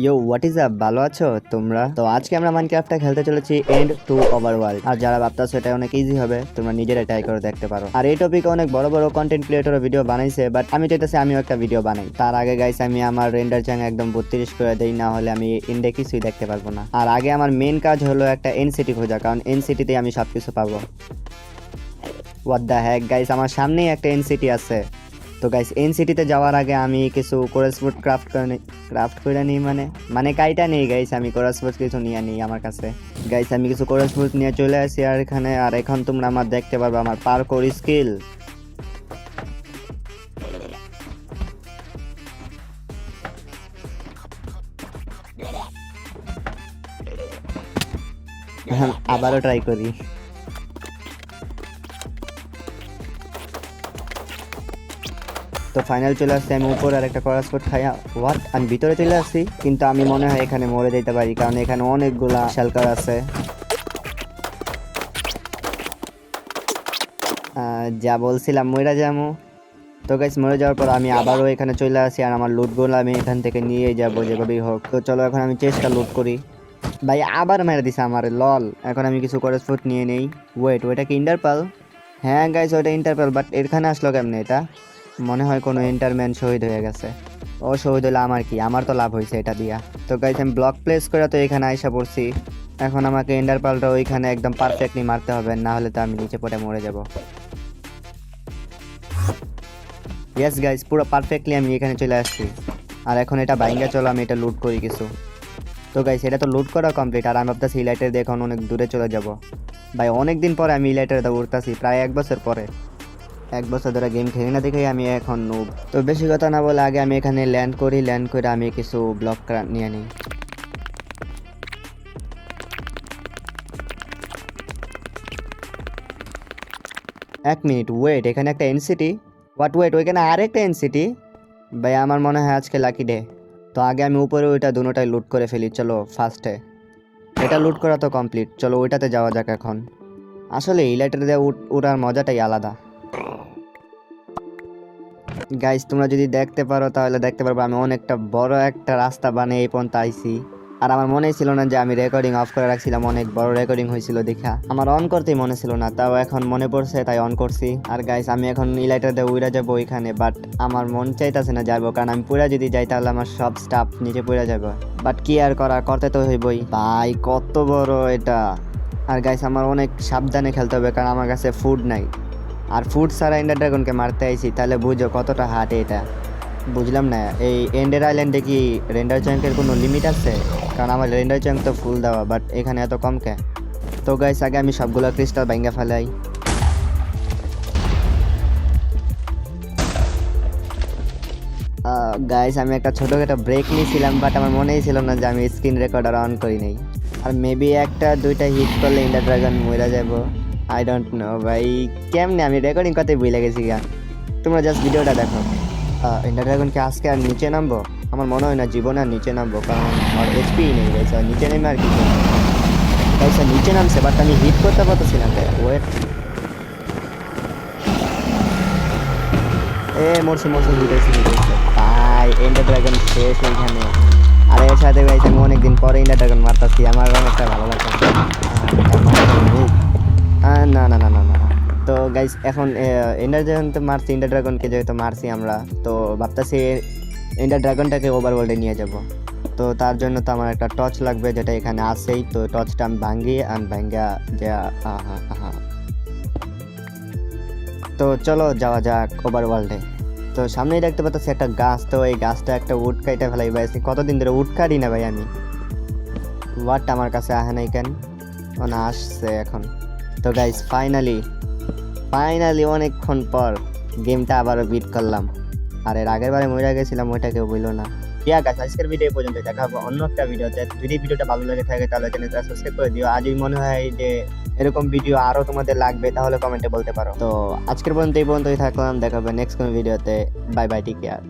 Yo what is up ভালো আছো তোমরা? তো আজকে আমরা মাইনক্রাফটটা খেলতে চলেছি এন্ড টু ওভারওয়ার্ল্ড আর যারা ভাবতাছো এটা অনেক ইজি হবে, তোমরা নিজেরা ট্রাই করে দেখতে পারো। আর এই টপিকে অনেক বড় বড় কন্টেন্ট ক্রিয়েটর ভিডিও বানাইছে বাট আমি চাইতেছি আমিও একটা ভিডিও বানাই। তার আগে গাইস আমি আমার রেন্ডার চ্যাং একদম বত্রিশ করে দেই, না হলে আমি ইন্ডে কিছুই দেখতে পারব না। আর আগে আমার মেন কাজ হলো একটা এনসিটি খোঁজা, কারণ এন এনসিটিতে আমি সবকিছু পাবো। হোয়াট দ্য হ্যাক গাইস আমার সামনেই একটা এনসিটি আছে। তো গাইস এনসিটিতে যাওয়ার আগে আমি কিছু কোরাস ফুড ক্রাফট করে নিই ক্রাফট করে নিই মানে মানে কাইটা নেই গাইস আমি কোরাস ফুড কিছু নিয়ে নিই আমার কাছে। গাইস আমি কিছু কোরাস ফুড নিয়ে চলে আসি আর এখানে, আর এখন তোমরা আমার দেখতে পারবে আমার পার্কোর স্কিল আবারও ট্রাই করি। তো ফাইনাল চলে আসছি আমি উপরে আর একটা করাস ফুড খাইয়া হোয়াট আমি ভিতরে চলে আসছি, কিন্তু আমি মনে হয় এখানে মরে যেতে পারি, কারণ এখানে অনেকগুলা শালকার আছে। যা বলছিলাম মরে যাব তো গাইস মরে যাওয়ার পর আমি আবারও এখানে চলে আসি, আর আমার লুটগুলো আমি এখান থেকে নিয়ে যাব যেভাবেই হোক। তো চলো এখন আমি চেষ্টা লুট করি। ভাই, আবার মেরে দিছে আমার লল এখন আমি কিছু করে ফুট নিয়ে নেই। ওয়েট ওইটা কি ইন্টারপাল হ্যাঁ গাইস ওইটা ইন্টারপাল বাট এখানে আসলো কেমনে এটা? মনে হয় কোনো ইন্টারম্যান শহীদ হয়ে গেছে। ও শহীদ হলে আমার কি? আমার তো লাভ হয়েছে এটা দিয়া। তো গাইস আমি ব্লক প্লেস করে তো এখানে আইসা পড়ছি। এখন আমাকে ইন্টারপালটা ওইখানে একদম পারফেক্টলি মারতে হবে, না হলে তো আমি নিচে পড়ে মরে যাব। ইয়েস গাইস পুরো পারফেক্টলি আমি এখানে চলে আসছি। আর এখন এটা বাইঙ্গা চলো আমি এটা লুট করি কিছু। তো গাইস এটা তো লুট করা কমপ্লিট আর আমি ভাবতেছি ইলাইটার দিয়ে এখন অনেক দূরে চলে যাব। ভাই অনেক দিন পরে আমি ইলাইটার উঠতেছি, প্রায় এক বছর পরে। এক বছর ধরে গেম খেলি না দেখেই আমি এখন নুব তো বেশি কথা না বলে আগে আমি এখানে ল্যান্ড করি ল্যান্ড করে আমি কিছু ব্লক নিয়ে নিই। এক মিনিট ওয়েট এখানে একটা এনসিটি হোয়াট ওয়েট ওইখানে আরেকটা এনসিটি ভাই, আমার মনে হয় আজকে লাকি ডে তো আগে আমি উপরে ওইটা দুটোটাই লুট করে ফেলি, চলো ফার্স্টে এটা লুট করা তো কমপ্লিট চলো ওইটাতে যাওয়া যাক এখন। আসলে ইলাইটার দিয়ে উঠার মজাটাই আলাদা। গাইস তোমরা যদি দেখতে পারো, তাহলে দেখতে পারব আমি অনেকটা বড় একটা রাস্তা বানিয়ে এই পর্যন্ত আইছি। আর আমার মনেই ছিল না যে আমি রেকর্ডিং অফ করে রাখছিলাম, অনেক বড় রেকর্ডিং হয়েছিল দেখা। আমার অন করতেই মনে ছিল না, তাও এখন মনে পড়ছে, তাই অন করছি। আর গাইস আমি এখন ইলাইটার দিয়ে উইরা যাব ওইখানে বাট আমার মন চাইতেছে না যাব, কারণ আমি পুরা যদি যাই, তাহলে আমার সব স্টাফ নিচে পড়ে যাব। বাট কি আর করা করতে তো হইবই। ভাই, কত বড় এটা। আর গাইস আমার অনেক সাবধানে খেলতে হবে, কারণ আমার কাছে ফুড নাই। আর ফুড ছাড়া এন্ডার ড্রাগনকে মারতে আইছি, তাহলে বুঝো কতটা হাটে এটা। বুঝলাম না, এই এন্ডের আইল্যান্ডে কি রেন্ডার চ্যাঙ্কের কোনো লিমিট আছে? কারণ আমার রেন্ডার চ্যাঙ্ক তো ফুল দেওয়া বাট এখানে এত কম কে? তো গাইস আগে আমি সবগুলো ক্রিস্টাল ভেঙে ফেলাই। গাইস আমি একটা ছোটো একটা ব্রেক নিয়েছিলাম বাট আমার মনেই ছিল না যে আমি স্ক্রিন রেকর্ডার অন করি নাই। আর মেবি একটা, দুইটা হিট করলে ইন্ডার ড্রাগন মরে যাব আই ডোন্ট নো ভাই। কেমনে আমি রেকর্ডিং করতে ভুলে গেছি গা। তোমরা জাস্ট ভিডিওটা দেখো। ইন্ডার ড্রাগনকে আজকে আর নিচে নামবো? আমার মনে হয় না জীবনে আর নিচে নামবো, কারণ আমার এইচপি নেই গাইস আর নিচে নেমে আর কি গাইস আর নিচে নামছে বাট আমি হিট করতে পারতেছিলাম ওয়েট এ, মরছি মরছি হিটেছি ভাই এন্ডার ড্রাগন শেষ এইখানে আর এর সাথে, ভাই, আমি অনেকদিন পরে ইন্ডার ড্রাগন মারতাছি, আমার অনেকটা ভালো লাগছে না না না না না। তো গাইস এখন এন্ডার ড্রাগন তো মারছি ইন্ডার ড্রাগনকে যেহেতু মারছি আমরা, তো ভাবতেছি ইন্ডার ড্রাগনটাকে ওভার ওয়ার্ল্ডে নিয়ে যাব। তো তার জন্য তো আমার একটা টর্চ লাগবে, যেটা এখানে আসেই তো টর্চটা আমি ভাঙ্গি আর ভাঙ্গা যে, আহা আহা। তো চলো যাওয়া যাক ওভার ওয়ার্ল্ডে তো সামনেই দেখতে পাচ্ছি একটা গাছ, তো এই গাছটা একটা উড কাইটা ফেলাই ভাই কতদিন ধরে উড কাটি না ভাই আমি? ওয়াট আমার কাছে আহে নাই কেন? আসছে এখন। তো গাইস ফাইনালি ফাইনালি অনেকক্ষণ পর গেমটা আবারও বিট করলাম। আর এর আগের বারে মরে গেছিলাম ওইটা কেউ বলল না। ইয়া গাছ আজকের ভিডিও পর্যন্ত দেখা হবে অন্য একটা ভিডিওতে যদি ভিডিওটা ভালো লাগে থাকে, তাহলে চ্যানেলটা সাবস্ক্রাইব করে দিও। আজই মনে হয় যে এরকম ভিডিও আরও তোমাদের লাগবে, তাহলে কমেন্টে বলতে পারো। তো আজকের পর্যন্ত এই পর্যন্তই থাকলাম। দেখা হবে নেক্সট কোনো ভিডিওতে বাই বাই টেক কেয়ার